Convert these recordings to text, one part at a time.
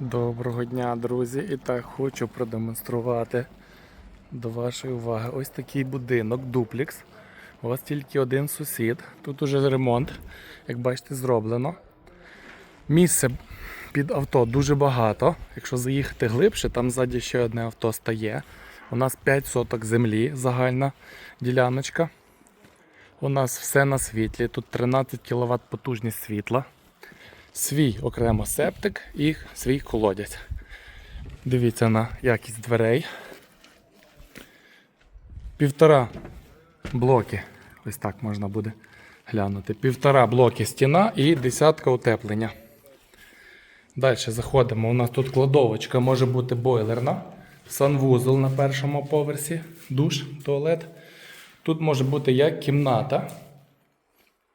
Доброго дня, друзі! І так хочу продемонструвати до вашої уваги ось такий будинок, дуплікс. У вас тільки один сусід. Тут уже ремонт, як бачите, зроблено. Місце під авто дуже багато. Якщо заїхати глибше, там ззаді ще одне авто стає. У нас 5 соток землі, загальна діляночка. У нас все на світлі. Тут 13 кВт потужність світла свій окремо септик і свій колодязь. Дивіться на якість дверей. Півтора блоки. Ось так можна буде глянути. Півтора блоки стіна і десятка утеплення. Далі заходимо. У нас тут кладовочка може бути бойлерна. Санвузол на першому поверсі, душ, туалет. Тут може бути як кімната,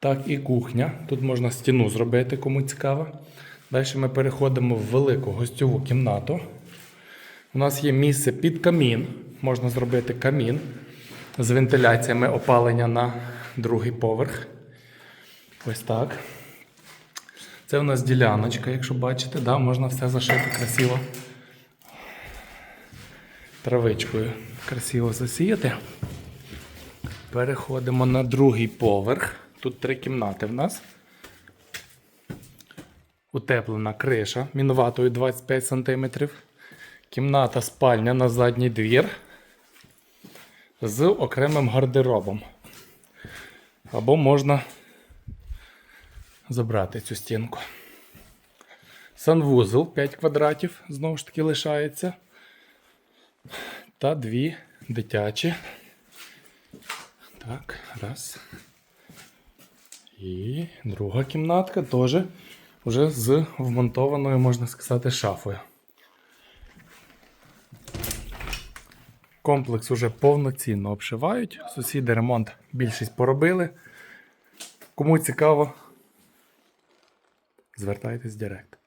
так і кухня. Тут можна стіну зробити, кому цікаво. Далі ми переходимо в велику гостьову кімнату. У нас є місце під камін. Можна зробити камін з вентиляціями опалення на другий поверх. Ось так. Це у нас діляночка, якщо бачите, да, можна все зашити красиво. Травичкою красиво засіяти. Переходимо на другий поверх. Тут три кімнати в нас. Утеплена криша мінуватою 25 см. Кімната спальня на задній двір з окремим гардеробом. Або можна забрати цю стінку. Санвузол 5 квадратів, знову ж таки, лишається. Та дві дитячі. Так, раз. І друга кімнатка теж вже з вмонтованою, можна сказати, шафою. Комплекс уже повноцінно обшивають. Сусіди ремонт більшість поробили. Кому цікаво, звертайтесь в директ.